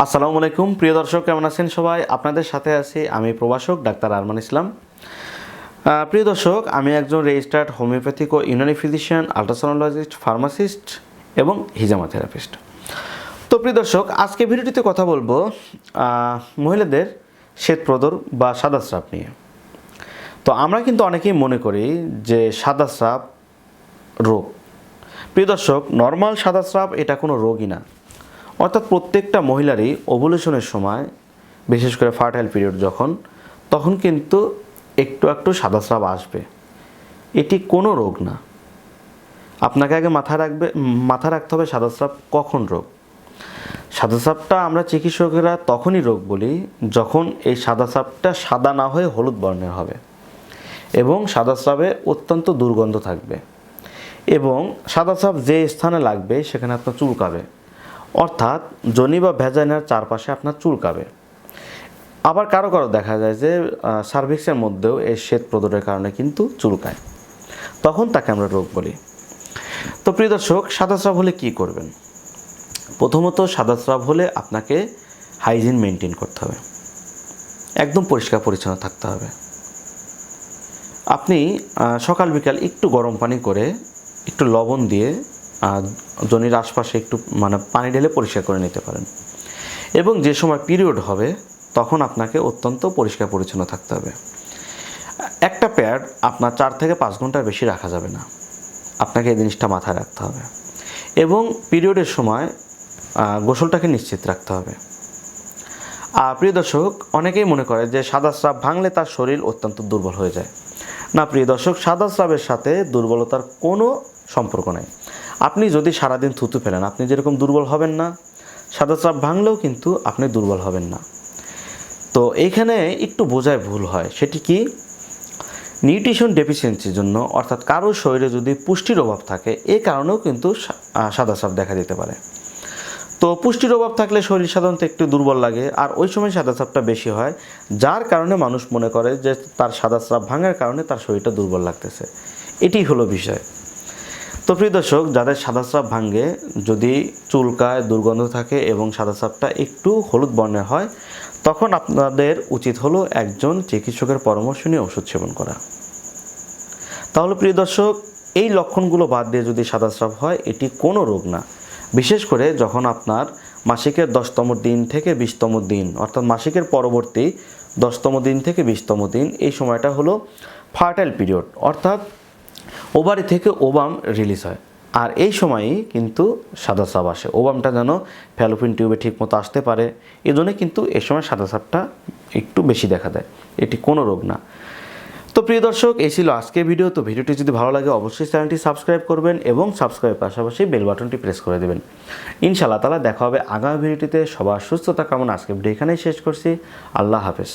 আসসালামু আলাইকুম। প্রিয় দর্শক, কেমন আছেন সবাই? আপনাদের সাথে আছি আমি প্রভাষক ডাক্তার আরমান ইসলাম। প্রিয় দর্শক, আমি একজন রেজিস্টার্ড হোমিওপ্যাথিক ও ইউনানি ফিজিশিয়ান আলট্রাসোনোলজিস্ট ফার্মাসিস্ট এবং হিজামা থেরাপিস্ট তো প্রিয় দর্শক, আজকে ভিডিওটিতে কথা বলব মহিলাদের শ্বেতপ্রদর বা সাদা স্রাব নিয়ে। তো আমরা কিন্তু অনেকেই মনে করি যে সাদা স্রাব রোগ। প্রিয় দর্শক নর্মাল সাদা স্রাব এটা কোনো রোগই না। অর্থাৎ প্রত্যেকটা মহিলারই ওভুলেশনের সময়, বিশেষ করে ফার্টাইল পিরিয়ড যখন, তখন কিন্তু একটু একটু সাদা স্রাব আসবে। এটি কোনো রোগ না। আপনাকে আগে মাথা রাখবে মাথা রাখতে হবে সাদা স্রাব কখন রোগ? সাদা স্রাবটা আমরা চিকিৎসকেরা তখনই রোগ বলি যখন এই সাদা স্রাবটা সাদা না হয়ে হলুদ বর্ণের হবে এবং সাদা স্রাবে অত্যন্ত দুর্গন্ধ থাকবে এবং সাদা স্রাব যে স্থানে লাগবে সেখানে আপনার চুলকাবে। অর্থাৎ জনি বা ভেজাইনার চারপাশে আপনার চুলকাবে। আবার কারও কারও দেখা যায় যে সার্ভিক্সের মধ্যেও এই শ্বেত প্রদরের কারণে কিন্তু চুলকায়। তখন তাকে আমরা রোগ বলি। তো প্রিয় দর্শক, সাদা স্রাব হলে কী করবেন? প্রথমত সাদা স্রাব হলে আপনাকে হাইজিন মেনটেন করতে হবে। একদম পরিষ্কার পরিচ্ছন্ন থাকতে হবে। আপনি সকাল বিকাল একটু গরম পানি করে একটু লবণ দিয়ে জনির আশপাশে একটু মানে পানি ঢেলে পরিষ্কার করে নিতে পারেন। এবং যে সময় পিরিয়ড হবে, তখন আপনাকে অত্যন্ত পরিষ্কার পরিচ্ছন্ন থাকতে হবে। একটা প্যাড আপনার চার থেকে পাঁচ ঘণ্টার বেশি রাখা যাবে না। আপনাকে এই জিনিসটা মাথায় রাখতে হবে। এবং পিরিয়ডের সময় গোসলটাকে নিশ্চিত রাখতে হবে। আর প্রিয় দর্শক, অনেকেই মনে করে যে সাদা স্রাব ভাঙলে তার শরীর অত্যন্ত দুর্বল হয়ে যায়। না, প্রিয় দর্শক, সাদা স্রাবের সাথে দুর্বলতার কোনো সম্পর্ক নেই। আপনি যদি সারাদিন থুতু ফেলেন, আপনি যেরকম দুর্বল হবেন না, সাদা চাপ ভাঙলেও কিন্তু আপনি দুর্বল হবেন না। তো এইখানে একটু বোঝায় ভুল হয়, সেটি কি? নিউট্রিশন ডেফিসিয়েন্সির জন্য, অর্থাৎ কারও শরীরে যদি পুষ্টির অভাব থাকে, এ কারণেও কিন্তু সাদা স্রাব দেখা দিতে পারে। তো পুষ্টির অভাব থাকলে শরীর সাধারণত একটু দুর্বল লাগে, আর ওই সময় সাদা স্রাবটা বেশি হয়, যার কারণে মানুষ মনে করে যে তার সাদা চাপ ভাঙার কারণে তার শরীরটা দুর্বল লাগতেছে। এটি হলো বিষয়। তো প্রিয় দর্শক, যাদের সাদা স্রাব ভাঙে যদি চুলকায় দুর্গন্ধ থাকে এবং সাদা স্রাবটা একটু হলুদ বর্ণের হয়, তখন আপনাদের উচিত হলো একজন চিকিৎসকের পরামর্শ নিয়ে ওষুধ সেবন করা। তাহলে প্রিয় দর্শক, এই লক্ষণগুলো বাদ দিয়ে যদি সাদা স্রাব হয়, এটি কোনো রোগ না। বিশেষ করে যখন আপনার মাসিকের দশতম দিন থেকে বিশতম দিন, অর্থাৎ মাসিকের পরবর্তী দশতম দিন থেকে বিশতম দিন, এই সময়টা হলো ফার্টাইল পিরিয়ড, অর্থাৎ ওভারি থেকে ওবাম রিলিজ হয়। আর এই সময়ই কিন্তু সাদা সাপ আসে। ওবামটা যেন ফ্যালোপিন টিউবে ঠিকমতো আসতে পারে এই জন্য কিন্তু এই সময় সাদা সাপটা একটু বেশি দেখা দেয়। এটি কোনো রোগ না। তো প্রিয় দর্শক, এই ছিল আজকের ভিডিও। তো ভিডিওটি যদি ভালো লাগে, অবশ্যই চ্যানেলটি সাবস্ক্রাইব করবেন এবং সাবস্ক্রাইব পাশাপাশি বেল বাটনটি প্রেস করে দেবেন। ইনশাআল্লাহ তালা দেখা হবে আগামী ভিডিওটিতে। সবার সুস্থতা কামনা। আজকে ভিডিও এখানেই শেষ করছি। আল্লাহ হাফেজ।